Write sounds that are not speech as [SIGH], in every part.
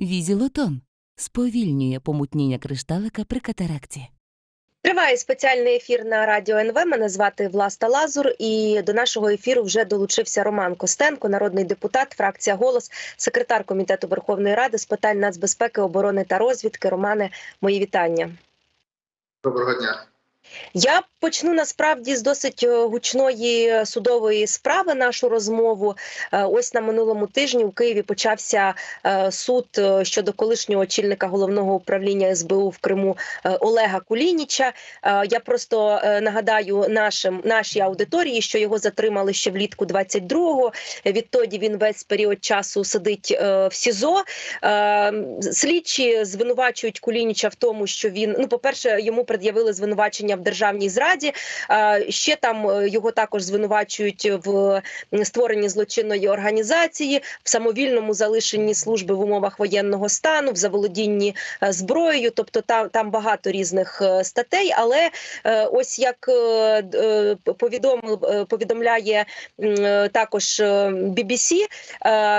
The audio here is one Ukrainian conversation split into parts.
Візілотон сповільнює помутніння кришталика при катаракті. Триває спеціальний ефір на радіо НВ. Мене звати Власта Лазур. І до нашого ефіру вже долучився Роман Костенко, народний депутат, фракція Голос, секретар комітету Верховної Ради з питань нацбезпеки, оборони та розвідки. Романе, мої вітання. Доброго дня. Я почну насправді з досить е, гучної судової справи. Нашу розмову. Е, Ось на минулому тижні у Києві почався е, суд е, щодо колишнього очільника головного управління СБУ в Криму е, Олега Кулініча. Е, Я просто е, нагадаю нашим нашій аудиторії, що його затримали ще влітку 22-го. Відтоді він весь період часу сидить е, в СІЗО. Е, Слідчі звинувачують Кулініча в тому, що він ну, по перше, йому пред'явили звинувачення в державній зраді. Е, Ще там е, його також звинувачують в створенні злочинної організації, в самовільному залишенні служби в умовах воєнного стану, в заволодінні е, зброєю. Тобто там, там багато різних статей. Але ось як повідомив повідомляє також BBC,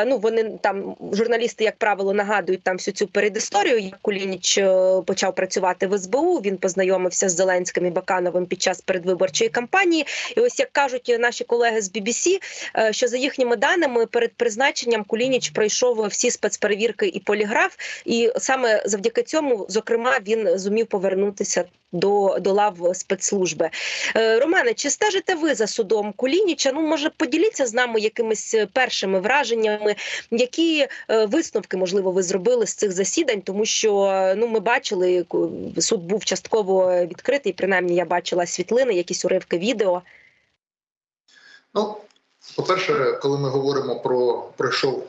ну вони там журналісти, як правило, нагадують там всю цю передісторію. Як Кулініч почав працювати в СБУ. Він познайомився з Зеленським Бакановим під час передвиборчої кампанії. І ось як кажуть наші колеги з BBC, е, що за їхніми даними перед призначенням Кулініч пройшов всі спецперевірки і поліграф, і саме завдяки цьому, зокрема, він зумів повернутися до, до лав спецслужби. Е, Романе, чи стежите ви за судом Кулініча? Ну, може, поділіться з нами якимись е, першими враженнями, які е, висновки можливо ви зробили з цих засідань, тому що ну ми бачили, суд був частково відкритий. Принаймні, я бачила світлини, якісь уривки відео. Ну, по-перше, коли ми говоримо про пройшов.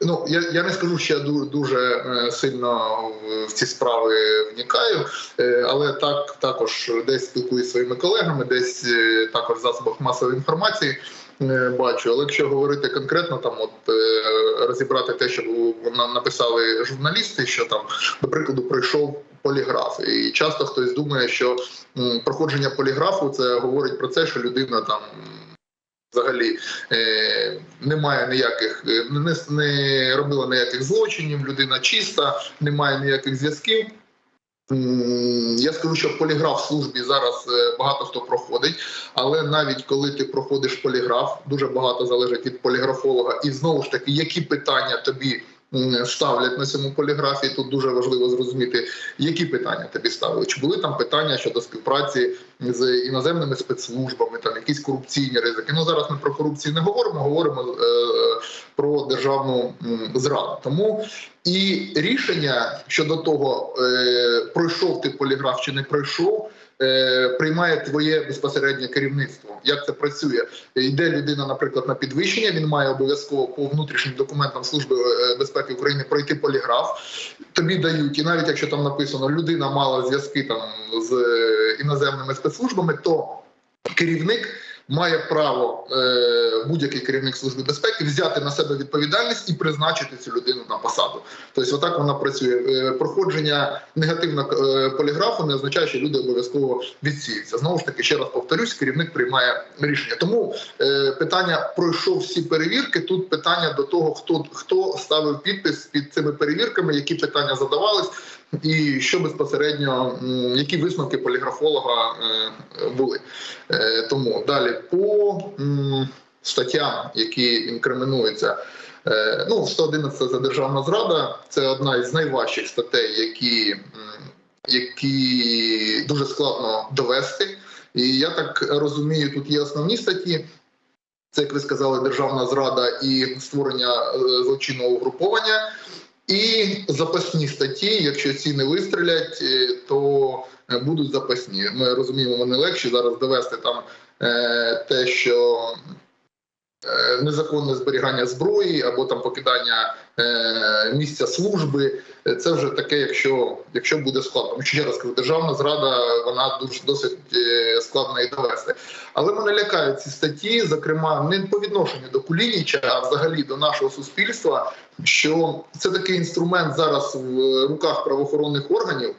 Ну, я, я не скажу, що я ду- дуже е, сильно в, ці справи вникаю, е, але так також десь спілкуюся зі своїми колегами, десь е, також в засобах масової інформації бачу. Але якщо говорити конкретно, там от розібрати те, що нам написали журналісти, що там, до прикладу, пройшов поліграф, і часто хтось думає, що проходження поліграфу це говорить про те, що людина там. Взагалі е, немає ніяких, е, не, не робила ніяких злочинів, людина чиста, немає ніяких зв'язків. Я скажу, що поліграф в службі зараз е, багато хто проходить, але навіть коли ти проходиш поліграф, дуже багато залежить від поліграфолога. І знову ж таки, які питання тобі ставлять на цьому поліграфі, тут дуже важливо зрозуміти, які питання тобі ставили. Чи були там питання щодо співпраці з іноземними спецслужбами, там якісь корупційні ризики. Ну зараз ми про корупцію не говоримо, говоримо е, про державну зраду. Тому і рішення щодо того, е, пройшов ти поліграф чи не пройшов. Е, Приймає твоє безпосереднє керівництво. Як це працює? Йде людина, наприклад, на підвищення. Він має обов'язково по внутрішнім документам Служби е, безпеки України пройти поліграф. Тобі дають, і навіть якщо там написано, людина мала зв'язки там з е, іноземними спецслужбами, то керівник має право е, будь-який керівник служби безпеки взяти на себе відповідальність і призначити цю людину на посаду. Тобто, отак вона працює. Е, проходження негативного е, поліграфу не означає, що люди обов'язково відсіються. Знову ж таки, ще раз повторюсь, керівник приймає рішення. Тому е, питання пройшов всі перевірки. Тут питання до того, хто хто ставив підпис під цими перевірками, які питання задавались. І що безпосередньо, які висновки поліграфолога е, були. Е, Тому далі по статтям, які інкримінуються. Е, Ну, 111 – це державна зрада. Це одна із найважчих статей, які, які дуже складно довести. І я так розумію, тут є основні статті. Це, як ви сказали, державна зрада і створення злочинного угруповання. І запасні статті, якщо ці не вистрілять, е, то е, будуть запасні. Ми розуміємо, вони легші зараз довести там е, те, що незаконне зберігання зброї або там покидання е, місця служби. Е, Це вже таке, якщо, якщо буде складно. Тому що ще раз державна зрада вона дуже досить е, складно і довести. Але мене лякають ці статті, зокрема, не по відношенню до Кулініча, а взагалі до нашого суспільства. Що це такий інструмент зараз в руках правоохоронних органів,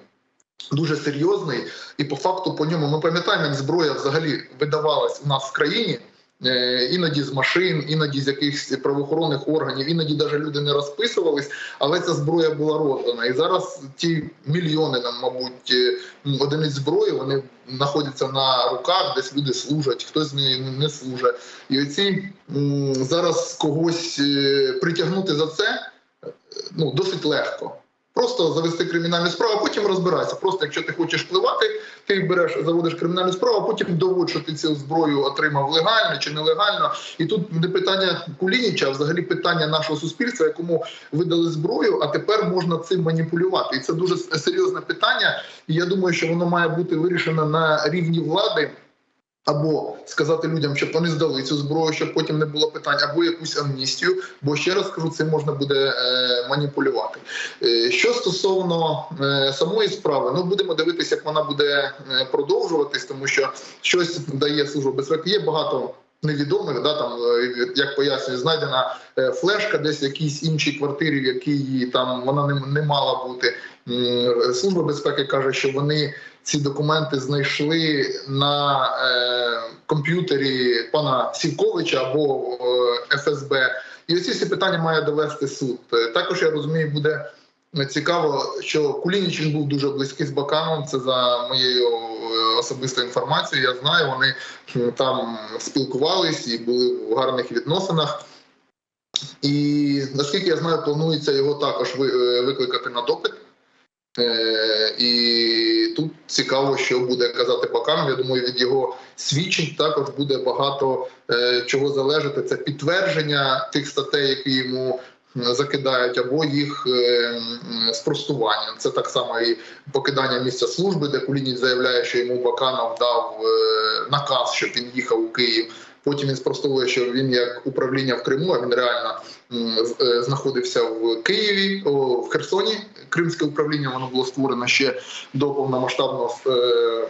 дуже серйозний, і по факту по ньому ми пам'ятаємо, як зброя взагалі видавалась у нас в країні. Е, іноді з машин, іноді з якихось правоохоронних органів, іноді навіть люди не розписувались, але ця зброя була роздана. І зараз ті мільйони, нам, мабуть, е, одиниць зброї вони знаходяться на руках, десь люди служать, хтось з нею не служить. І оці зараз когось е, притягнути за це ну, досить легко. Просто завести кримінальну справу, а потім розбиратися. Просто якщо ти хочеш впливати, ти береш, заводиш кримінальну справу, а потім доводиш, що ти цю зброю отримав легально чи нелегально. І тут не питання Кулініча, а взагалі питання нашого суспільства, якому видали зброю, а тепер можна цим маніпулювати. І це дуже серйозне питання. І я думаю, що воно має бути вирішено на рівні влади. Або сказати людям, щоб вони здали цю зброю, щоб потім не було питань, або якусь амністію. Бо ще раз кажу, цим можна буде е, маніпулювати. Е, що стосовно е, самої справи, ну будемо дивитися, як вона буде продовжуватись, тому що щось дає служба безпеки. Є багато невідомих, да там як пояснює, знайдена флешка десь в якійсь іншій квартирі, в якій там вона не, не мала бути. Служба безпеки каже, що вони ці документи знайшли на е, комп'ютері пана Сівковича або е, ФСБ. І оці всі питання має довести суд. Е, Також я розумію, буде цікаво, що Кулініч він був дуже близький з Бакановим. Це за моєю особистою інформацією. Я знаю, вони там спілкувались і були в гарних відносинах. І наскільки я знаю, планується його також ви- викликати на допит. Е, І тут цікаво, що буде казати Баканов. Я думаю, від його свідчень також буде багато е, чого залежати. Це підтвердження тих статей, які йому закидають, або їх е, спростування. Це так само і покидання місця служби, де Кулініч заявляє, що йому Баканов дав наказ, щоб він їхав у Київ. Потім він спростовує, що він як управління в Криму, а він реально знаходився в Києві, о, в Херсоні. Кримське управління воно було створено ще до повномасштабного е,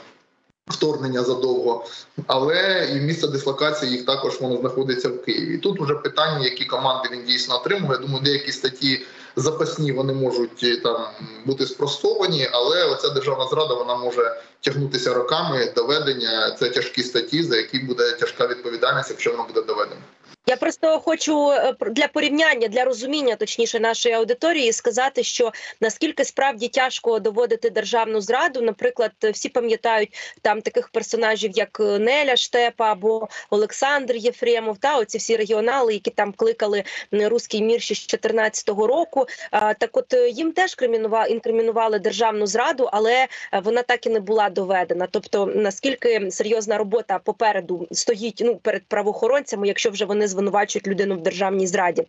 вторгнення задовго, але і місце дислокації їх також воно знаходиться в Києві. Тут вже питання, які команди він дійсно отримує. Я думаю, деякі статті запасні вони можуть е, там бути спростовані, але оця державна зрада вона може тягнутися роками. Доведення це тяжкі статті, за які буде тяжка відповідальність, якщо воно буде доведено. Я просто хочу е, для порівняння, для розуміння, точніше, нашої аудиторії, сказати, що наскільки справді тяжко доводити державну зраду. Наприклад, всі пам'ятають там таких персонажів, як е, Неля Штепа або Олександр Єфремов, та оці всі регіонали, які там кликали руський мір ще з 2014 року. Так, от е, їм теж кримінува- інкримінували державну зраду, але вона так і не була доведена. Тобто, наскільки серйозна робота попереду стоїть ну перед правоохоронцями, якщо вже вони звинувачують людину в державній зраді.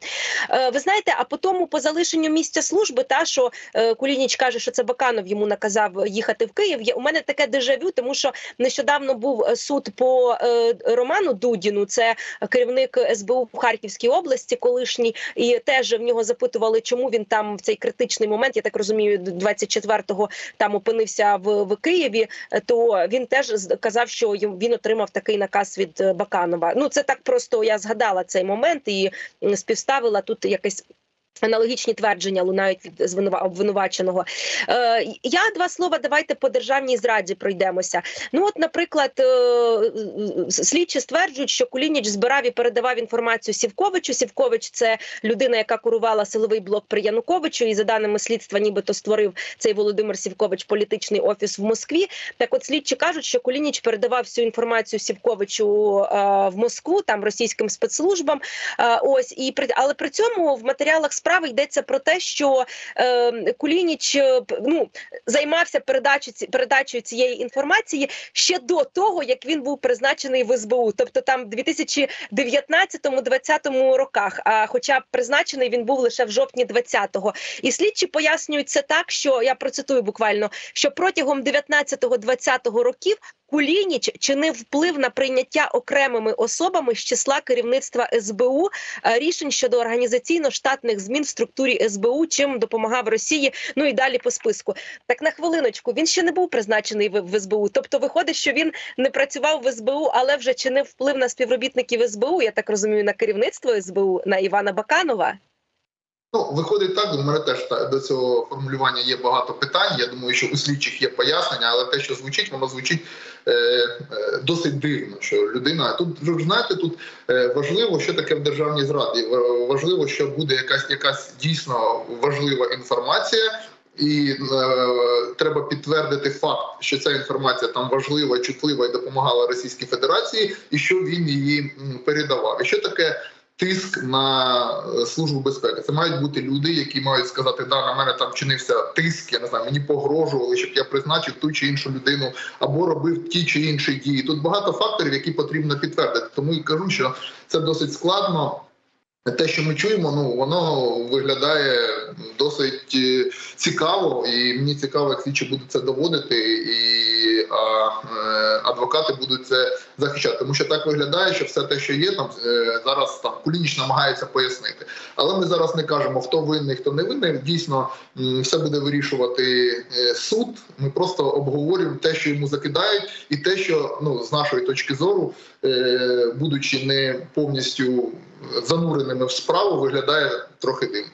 Е, ви знаєте, а по тому по залишенню місця служби, та що е, Кулініч каже, що це Баканов йому наказав їхати в Київ. У мене таке дежавю, тому що нещодавно був е, суд по Роману Дудіну, це керівник СБУ в Харківській області, колишній, і теж в нього запитували, чому він там в цей критичний момент, я так розумію, 24-го там опинився в, в Києві. То він теж казав, що він отримав такий наказ від Баканова. Ну це так просто я згадала цей момент і співставила тут якесь. Аналогічні твердження лунають від обвинуваченого. Е, я два слова. Давайте по державній зраді пройдемося. Ну, от, наприклад, е, слідчі стверджують, що Кулініч збирав і передавав інформацію Сівковичу. Сівкович це людина, яка курувала силовий блок при Януковичу, і за даними слідства, нібито створив цей Володимир Сівкович політичний офіс в Москві. Так, от слідчі кажуть, що Кулініч передавав всю інформацію Сівковичу е, в Москву, там російським спецслужбам. Е, ось і при але при цьому в матеріалах справи йдеться про те, що е, Кулініч ну займався передачею передачею цієї інформації ще до того, як він був призначений в СБУ, тобто там в 2019-2020 роках. А хоча призначений він був лише в жовтні 20-го. І слідчі пояснюють це так, що я процитую буквально, що протягом 19-20 років Кулініч чинив вплив на прийняття окремими особами з числа керівництва СБУ е, рішень щодо організаційно-штатних змін в структурі СБУ, чим допомагав Росії. Ну і далі по списку. Так на хвилиночку він ще не був призначений в, СБУ. Тобто, виходить, що він не працював в СБУ, але вже чинив вплив на співробітників СБУ. Я так розумію, на керівництво СБУ на Івана Баканова. Ну, виходить так, у мене теж до цього формулювання є багато питань. Я думаю, що у слідчих є пояснення, але те, що звучить, воно звучить е, е, досить дивно. Що людина тут знаєте, тут е, важливо, що таке в державній зраді. Важливо, що буде якась якась дійсно важлива інформація. І е, треба підтвердити факт, що ця інформація там важлива, чутлива і допомагала Російській Федерації, і що він її передавав. І що таке тиск на е, службу безпеки? Це мають бути люди, які мають сказати, да, на мене там чинився тиск, я не знаю, мені погрожували, щоб я призначив ту чи іншу людину або робив ті чи інші дії. Тут багато факторів, які потрібно підтвердити. Тому і кажу, що це досить складно. Те, що ми чуємо, ну воно виглядає досить е, цікаво, і мені цікаво, як слідчі будуть це доводити, і а, е, адвокати будуть це захищати. Тому що так виглядає, що все те, що є, там е, зараз там Кулініч намагається пояснити. Але ми зараз не кажемо, хто винний, хто не винний. Дійсно, все буде вирішувати суд. Ми просто обговорюємо те, що йому закидають, і те, що ну з нашої точки зору, будучи не повністю зануреними в справу, виглядає трохи дивно.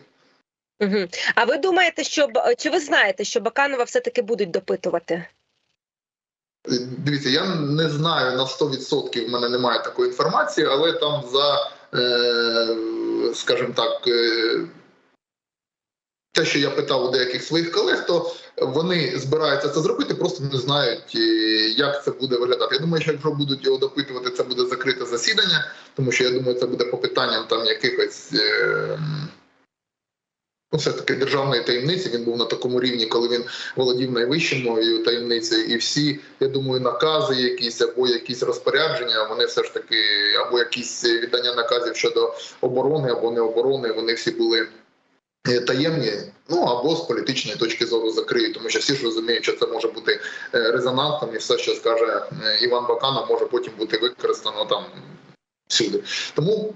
Угу. А ви думаєте, що чи ви знаєте, що Баканова все-таки будуть допитувати? Дивіться, я не знаю на 100%, в мене немає такої інформації, але там за, е, скажімо так, е, те, що я питав у деяких своїх колег, то вони збираються це зробити, просто не знають, е, як це буде виглядати. Я думаю, що якщо будуть його допитувати, це буде закрите засідання, тому що я думаю, це буде по питанням там якихось. Е, Ну, все таки державної таємниці. Він був на такому рівні, коли він володів найвищою таємницею, і всі, я думаю, накази, якісь або якісь розпорядження, вони все ж таки, або якісь віддання наказів щодо оборони або не оборони, вони всі були. Е, Таємні, ну або з політичної точки зору закриють, тому що всі ж розуміють, що це може бути е, резонансним, і все, що скаже е, Іван Баканов, може потім бути використано там всюди. Тому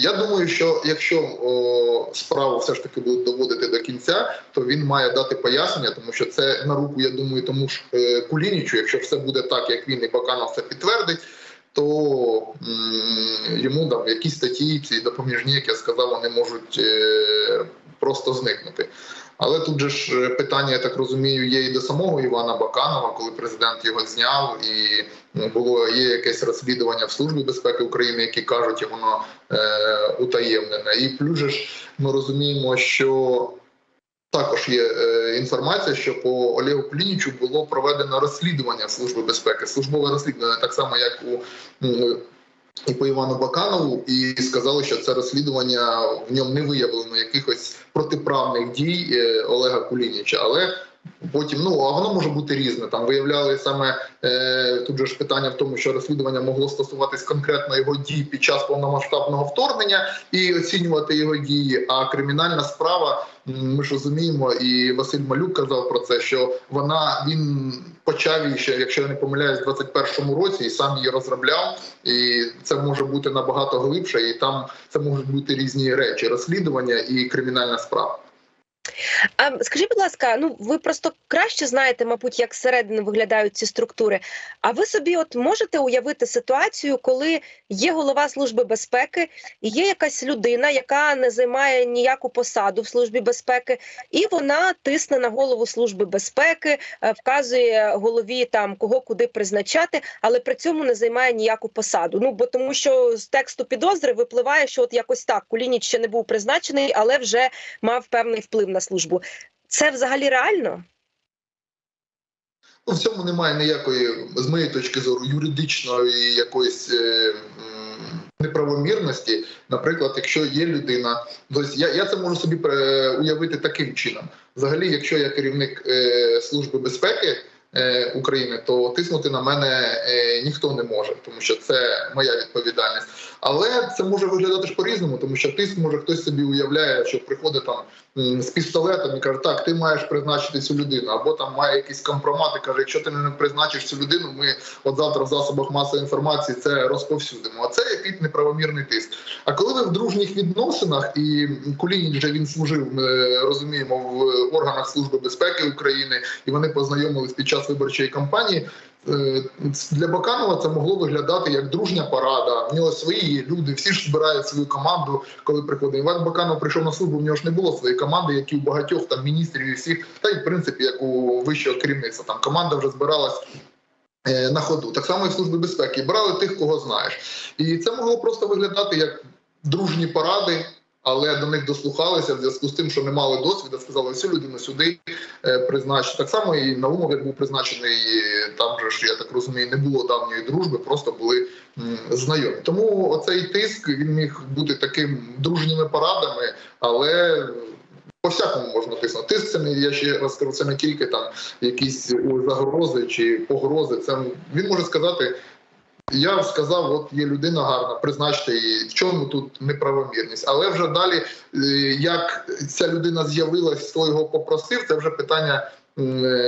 я думаю, що якщо о, справу все ж таки будуть доводити до кінця, то він має дати пояснення, тому що це на руку, я думаю, тому ж е, Кулінічу, якщо все буде так, як він і Баканов це підтвердить. То м, йому там якісь статті, ці допоміжні, як я сказав, вони можуть е, просто зникнути. Але тут же ж е, питання, я так розумію, є і до самого Івана Баканова, коли президент його зняв, і ну, було є якесь розслідування в службі безпеки України, які кажуть, що воно е, утаємнене. І плюс же ж ми розуміємо, що також є е, інформація, що по Олегу Плінічу було проведено розслідування Служби безпеки, службове розслідування, так само як у м, і по Івану Баканову, і сказали, що це розслідування в ньому не виявлено якихось протиправних дій е, Олега Кулініча. Але потім ну а воно може бути різне. Там виявляли саме е, тут же ж питання в тому, що розслідування могло стосуватись конкретно його дій під час повномасштабного вторгнення і оцінювати його дії. А кримінальна справа, ми ж розуміємо, і Василь Малюк казав про це, що вона він почав її ще, якщо я не помиляюсь, в 21-му році і сам її розробляв. І це може бути набагато глибше, і там це можуть бути різні речі: розслідування і кримінальна справа. А скажіть, будь ласка, ну ви просто краще знаєте, мабуть, як зсередини виглядають ці структури. А ви собі от можете уявити ситуацію, коли є голова служби безпеки, і є якась людина, яка не займає ніяку посаду в службі безпеки, і вона тисне на голову служби безпеки, е, вказує голові там кого куди призначати, але при цьому не займає ніяку посаду. Ну бо тому, що з тексту підозри випливає, що от якось так Кулініч ще не був призначений, але вже мав певний вплив на службу. Це взагалі реально? Ну, в цьому немає ніякої, з моєї точки зору, юридичної якоїсь е, неправомірності. Наприклад, якщо є людина, тобто я, я це можу собі е, уявити таким чином. Взагалі, якщо я керівник е, служби безпеки. е, України, то тиснути на мене е, ніхто не може, тому що це моя відповідальність. Але це може виглядати ж по-різному, тому що тиск може хтось собі уявляє, що приходить там з пістолетом і каже, так, ти маєш призначити цю людину, або там має якийсь компромат і каже, якщо ти не призначиш цю людину, ми от завтра в засобах масової інформації це розповсюдимо. А це якийсь неправомірний тиск. А коли ви в дружніх відносинах, і Кулініч вже він служив, ми розуміємо, в органах Служби безпеки України, і вони познайомились під час виборчої кампанії. Е, для Баканова це могло виглядати як дружня парада. В нього свої люди, всі ж збирають свою команду, коли приходить. Іван Баканов прийшов на службу. В нього ж не було своєї команди, як і у багатьох там міністрів і всіх, та й в принципі як у вищого керівництва. Там команда вже збиралась. е, На ходу так само і в службі безпеки брали тих, кого знаєш, і це могло просто виглядати як дружні паради, але до них дослухалися в зв'язку з тим, що не мали досвіду. Сказали, всю людину сюди е, призначити. Так само і Наумов, як був призначений, там же ж я так розумію, не було давньої дружби, просто були знайомі. Тому оцей тиск він міг бути таким дружніми парадами, але. По всякому можна тиснути. Тиск це не я ще раз скажу, це не тільки там якісь загрози чи погрози. Це він може сказати. Я сказав, от є людина гарна, призначте її. В чому тут неправомірність? Але вже далі, е, як ця людина з'явилась, хто його попросив, це вже питання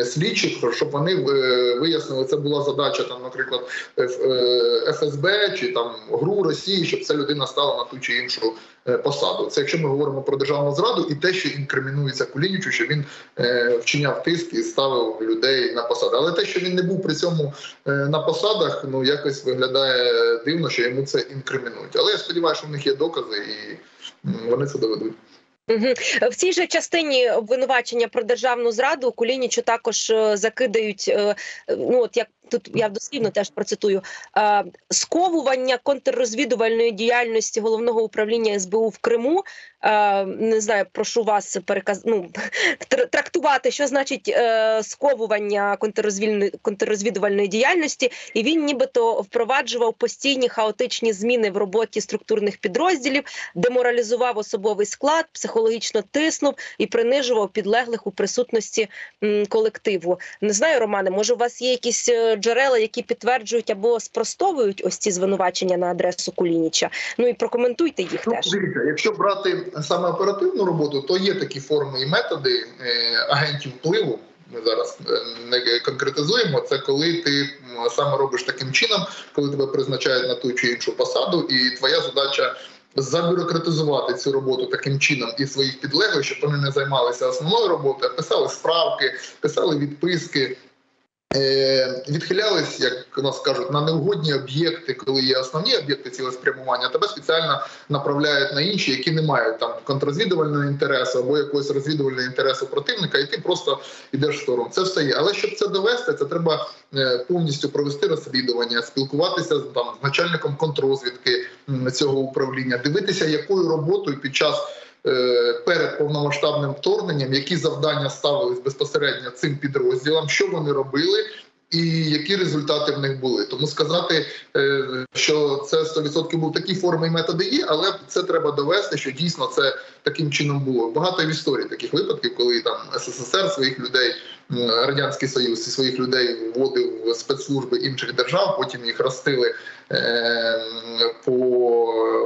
слідчих, щоб вони е, вияснили, це була задача там, наприклад, Ф- е, ФСБ чи там ГРУ Росії, щоб ця людина стала на ту чи іншу е, посаду. Це якщо ми говоримо про державну зраду і те, що інкримінується Кулінічу, що він е, вчиняв тиск і ставив людей на посади. Але те, що він не був при цьому е, на посадах, ну якось виглядає дивно, що йому це інкримінують. Але я сподіваюся, що в них є докази, і вони це доведуть. В цій же частині обвинувачення про державну зраду Кулінічу також е, закидають. е, Ну от як тут я дослівно теж процитую е, сковування контррозвідувальної діяльності головного управління СБУ в Криму. Е, Не знаю, прошу вас переказ... ну, [LAUGHS] трактувати, що значить е, сковування контррозвідувальної діяльності, і він нібито впроваджував постійні хаотичні зміни в роботі структурних підрозділів, деморалізував особовий склад, психологічно тиснув і принижував підлеглих у присутності м, колективу. Не знаю, Романе, може, у вас є якісь е, джерела, які підтверджують або спростовують ось ці звинувачення на адресу Кулініча? Ну і прокоментуйте їх Ну, теж. дивіться, якщо брати саме оперативну роботу, то є такі форми і методи е, агентів впливу. Ми зараз е, не конкретизуємо. Це коли ти саме робиш таким чином, коли тебе призначають на ту чи іншу посаду, і твоя задача забюрократизувати цю роботу таким чином і своїх підлеглих, щоб вони не займалися основною роботою, писали справки, писали відписки. Е, відхилялись, як у нас кажуть, на неугодні об'єкти, коли є основні об'єкти цілеспрямування, тебе спеціально направляють на інші, які не мають там контррозвідувального інтересу або якогось розвідувального інтересу противника, і ти просто йдеш в сторону. Це все є. Але щоб це довести, це треба е, повністю провести розслідування, спілкуватися там з начальником контррозвідки м, цього управління, дивитися, якою роботою під час. Е, Перед повномасштабним вторгненням, які завдання ставились безпосередньо цим підрозділам, що вони робили, і які результати в них були. Тому сказати, е, що це 100% був такі форми і методи є, але це треба довести, що дійсно це таким чином було. Багато в історії таких випадків, коли там СССР своїх людей, радянський союз і своїх людей вводив спецслужби інших держав, потім їх ростили е, по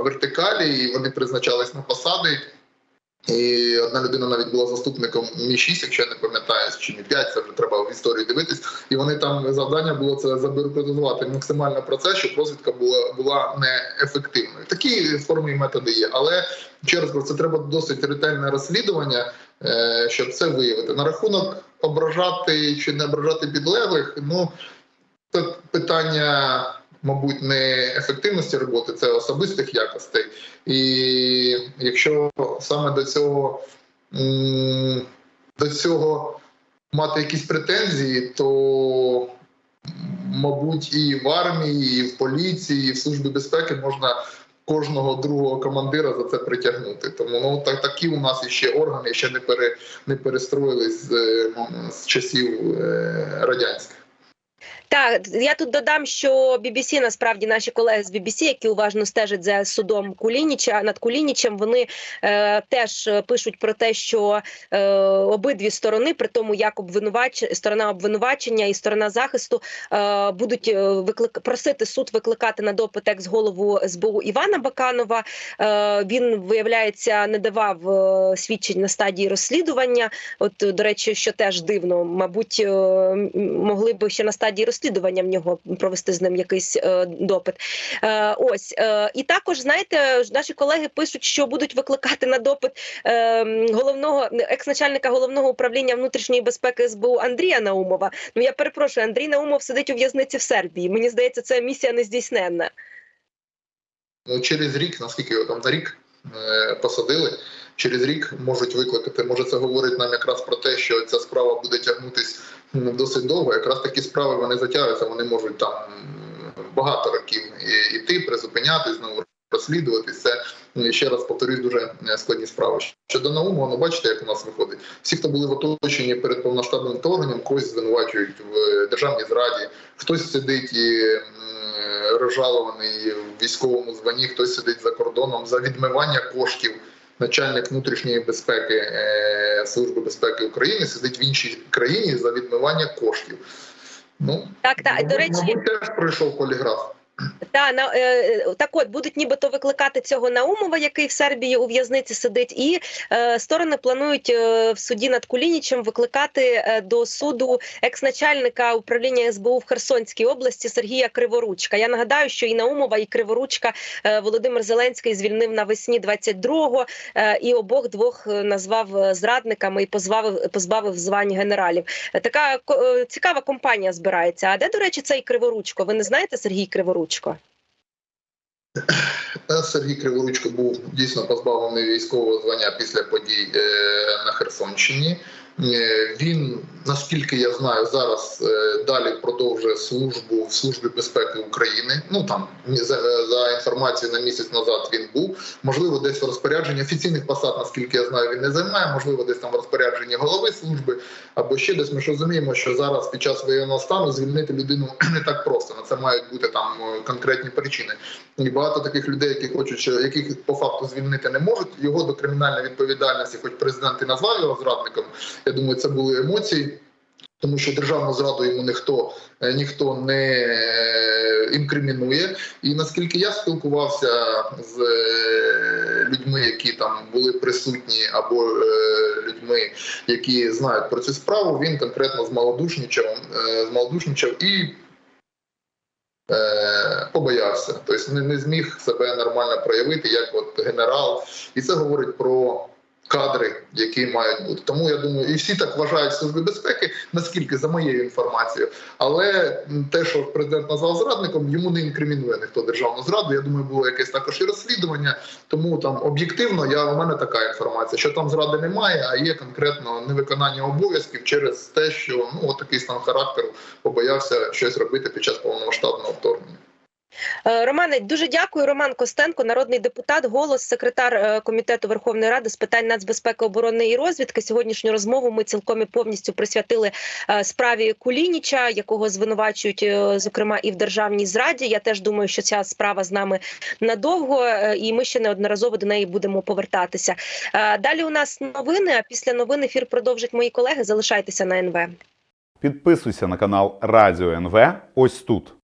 вертикалі, і вони призначались на посади. І одна людина навіть була заступником Мі 6 якщо я не пам'ятаю, чи Мі 5 це вже треба в історії дивитись. І вони там завдання було це забюрократизувати максимально процес, щоб розвідка була була неефективною. Такі форми і методи є. Але через про це треба досить ретельне розслідування, е, щоб це виявити. На рахунок ображати чи не ображати підлеглих, ну це питання. Мабуть, не ефективності роботи, це особистих якостей. І якщо саме до цього до цього мати якісь претензії, то мабуть і в армії, і в поліції, і в службі безпеки можна кожного другого командира за це притягнути. Тому ну так такі у нас іще органи ще не пере не перестроїлись з, е, з часів е, радянських. Так, я тут додам, що BBC, насправді наші колеги з BBC, які уважно стежать за судом Кулініча над Кулінічем, вони е, теж е, пишуть про те, що е, обидві сторони, при тому як обвинувач, сторона обвинувачення і сторона захисту, е, будуть е, виклик просити суд викликати на допит екс-голову СБУ Івана Баканова. Е, він виявляється не давав е, свідчень на стадії розслідування. От до речі, що теж дивно, мабуть, е, могли б ще на стадії розслідування розслідування в нього провести з ним якийсь е, допит. Е, ось е, і також знаєте, наші колеги пишуть, що будуть викликати на допит е, головного екс-начальника головного управління внутрішньої безпеки СБУ Андрія Наумова. Ну я перепрошую, Андрій Наумов сидить у в'язниці в Сербії. Мені здається, це місія нездійсненна. Ну, через рік, наскільки його там на рік е, посадили, через рік можуть викликати. Може, це говорить нам якраз про те, що ця справа буде тягнутись досить довго. Якраз такі справи вони затягуються, вони можуть там багато років іти, призупинятись, знову розслідуватись. Це ще раз повторюсь, дуже е, складні справи. Щодо Наумова, ну бачите, як у нас виходить. Всі, хто були в оточенні перед повноштабним вторгненням, когось звинувачують в державній зраді, хтось сидить і розжалований в військовому званні, хтось сидить за кордоном за відмивання коштів. Начальник внутрішньої безпеки е, Служби безпеки України сидить в іншій країні за відмивання коштів. Ну Так, так. До речі, мабуть, теж пройшов поліграф. Та на е, так, от будуть нібито викликати цього Наумова, який в Сербії у в'язниці сидить, і е, сторони планують е, в суді над Кулінічем викликати е, до суду екс-начальника управління СБУ в Херсонській області Сергія Криворучка. Я нагадаю, що і Наумова, і Криворучка е, Володимир Зеленський звільнив навесні 22-го е, і обох двох е, назвав е, зрадниками і позбавив позбавив звань генералів. Е, Така е, цікава компанія збирається. А де, до речі, цей Криворучко? Ви не знаєте Сергій Криворучко? Е, Сергій Криворучко був дійсно позбавлений військового звання після подій е, на Херсонщині. Е, Він, наскільки я знаю, зараз е, далі продовжує службу в службі безпеки України. Ну там за, за інформацією на місяць назад він був. Можливо, десь в розпорядженні офіційних посад, наскільки я знаю, він не займає. Можливо, десь там в розпорядженні голови служби або ще десь. Ми ж розуміємо, що зараз під час воєнного стану звільнити людину [CLEARS THROAT] не так просто. На це мають бути там е, конкретні причини. І багато таких людей, які хочуть, яких по факту звільнити не можуть. Його до кримінальної відповідальності, хоч президент і назвав його зрадником. Я думаю, це були емоції. Тому що державну зраду йому ніхто е, ніхто не е, інкримінує. І наскільки я спілкувався з е, людьми, які там були присутні, або людьми, які знають про цю справу, він конкретно змалодушничав, змалодушничав і побоявся. Тобто не, не зміг себе нормально проявити як от генерал. І це говорить про кадри, які мають бути. Тому я думаю, і всі так вважають в службі безпеки, наскільки за моєю інформацією. Але те, що президент назвав зрадником, йому не інкримінує ніхто державну зраду. Я думаю, було якесь також і розслідування. Тому там об'єктивно я у мене така інформація, що там зради немає, а є конкретно невиконання обов'язків через те, що ну от такий стан характеру побоявся щось робити під час повномасштабного вторгнення. Е, Романе, дуже дякую. Роман Костенко, народний депутат, голос, секретар е, комітету Верховної Ради з питань нацбезпеки, оборони і розвідки. Сьогоднішню розмову ми цілком і повністю присвятили е, справі Кулініча, якого звинувачують, зокрема, і в державній зраді. Я теж думаю, що ця справа з нами надовго, і ми ще неодноразово до неї будемо повертатися. Далі у нас новини. А після новин ефір продовжать мої колеги. Залишайтеся на НВ. Підписуйся на канал Радіо НВ ось тут.